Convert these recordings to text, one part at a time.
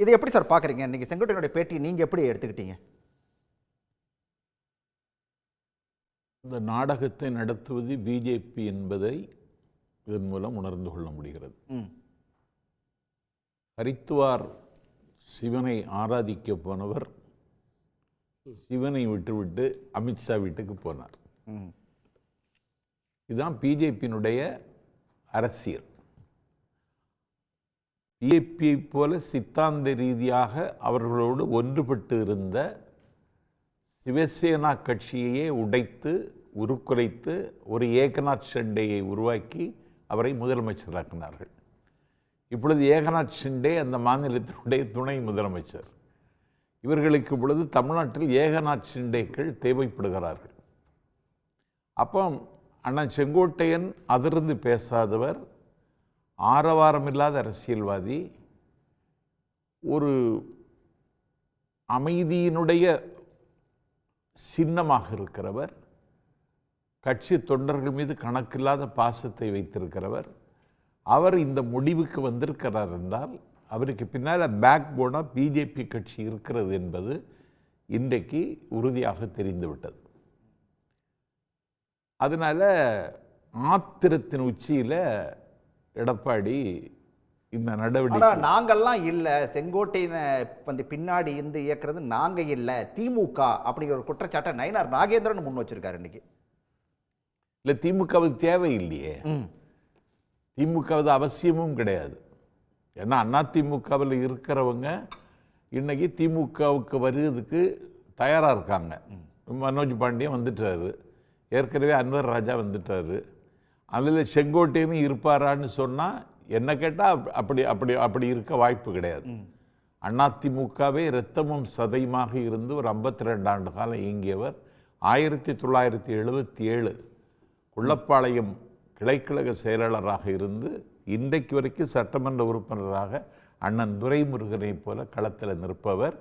இதை எப்படி சார் பார்க்குறீங்க? இன்னைக்கு செங்கோட்டையனுடைய பேட்டி நீங்கள் எப்படி எடுத்துக்கிட்டீங்க? இந்த நாடகத்தை நடத்துவது பிஜேபி என்பதை இதன் மூலம் உணர்ந்து கொள்ள முடிகிறது. ஹரித்துவார் சிவனை ஆராதிக்க போனவர் சிவனை விட்டுவிட்டு அமித்ஷா வீட்டுக்கு போனார். இதுதான் பிஜேபியினுடைய அரசியல். பிஜேபியை போல சித்தாந்த ரீதியாக அவர்களோடு ஒன்றுபட்டு இருந்த சிவசேனா கட்சியையே உடைத்து உருக்குலைத்து ஒரு ஏகநாத் ஷெண்டேயை உருவாக்கி அவரை முதலமைச்சராக்கினார்கள். இப்பொழுது ஏகநாத் ஷிண்டே அந்த மாநிலத்தினுடைய துணை முதலமைச்சர். இவர்களுக்கு இப்பொழுது தமிழ்நாட்டில் ஏகநாத் ஷிண்டேக்கள் தேவைப்படுகிறார்கள். அப்போ அண்ணன் செங்கோட்டையன் அதிர்ந்து பேசாதவர் ஆரவாரமில்லாத அரசியல்வாதி ஒரு அமைதியினுடைய சின்னமாக இருக்கிறவர் கட்சி தொண்டர்கள் மீது கணக்கில்லாத பாசத்தை வைத்திருக்கிறவர் அவர் இந்த முடிவுக்கு வந்திருக்கிறார் என்றால் அவருக்கு பின்னால் பேக் போனாக பிஜேபி கட்சி இருக்கிறது என்பது இன்றைக்கு உறுதியாக தெரிந்துவிட்டது. அதனால் ஆத்திரத்தின் உச்சியில் எடப்பாடி இந்த நடவடிக்கை. நாங்கள்லாம் இல்லை. செங்கோட்டையனை வந்து பின்னாடி இருந்து இயக்குறது நாங்கள் இல்லை. திமுக அப்படிங்கிற ஒரு குற்றச்சாட்டை நயினார் நாகேந்திரன் முன் வச்சிருக்காரு இன்னைக்கு. இல்லை திமுகவுக்கு தேவை இல்லையே திமுகவது அவசியமும் கிடையாது. ஏன்னா அண்ணா திமுகவில் இருக்கிறவங்க இன்னைக்கு திமுகவுக்கு வருவதுக்கு தயாராக இருக்காங்க. மனோஜ் பாண்டியன் வந்துட்டாரு. ஏற்கனவே அன்வர் ராஜா வந்துட்டாரு. அதில் செங்கோட்டையும் இருப்பாரான்னு சொன்னால் என்ன கேட்டால் அப்படி அப்படி அப்படி இருக்க வாய்ப்பு கிடையாது. அதிமுகவே இரத்தமும் சதையுமாக இருந்து ஒரு 52 ரெண்டு ஆண்டு காலம் இயங்கியவர். ஆயிரத்தி தொள்ளாயிரத்தி எழுபத்தி ஏழு குள்ளப்பாளையம் கிளைக்கழக செயலாளராக இருந்து இன்றைக்கு வரைக்கும் சட்டமன்ற உறுப்பினராக அண்ணன் துரைமுருகனைப் போல களத்தில் நிற்பவர்.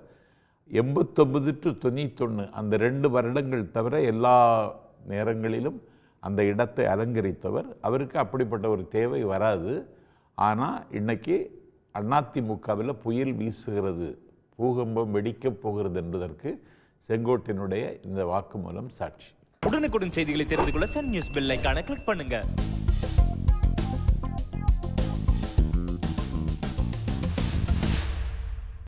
எண்பத்தொன்பது டு தொண்ணூத்தொன்று அந்த ரெண்டு வருடங்கள் தவிர எல்லா நேரங்களிலும் அந்த இடத்தை அலங்கரித்தவர். அவருக்கு அப்படிப்பட்ட ஒரு தேவை வராது. ஆனால் இன்றைக்கி அதிமுகவில் புயல் வீசுகிறது பூகம்பம் வெடிக்கப் போகிறது என்பதற்கு செங்கோட்டையினுடைய இந்த வாக்குமூலம் சாட்சி. உடனுக்குடன் செய்திகளை தெரிந்து கொள்ள சன் நியூஸ் பெல் ஐக்கான கிளிக் பண்ணுங்கள்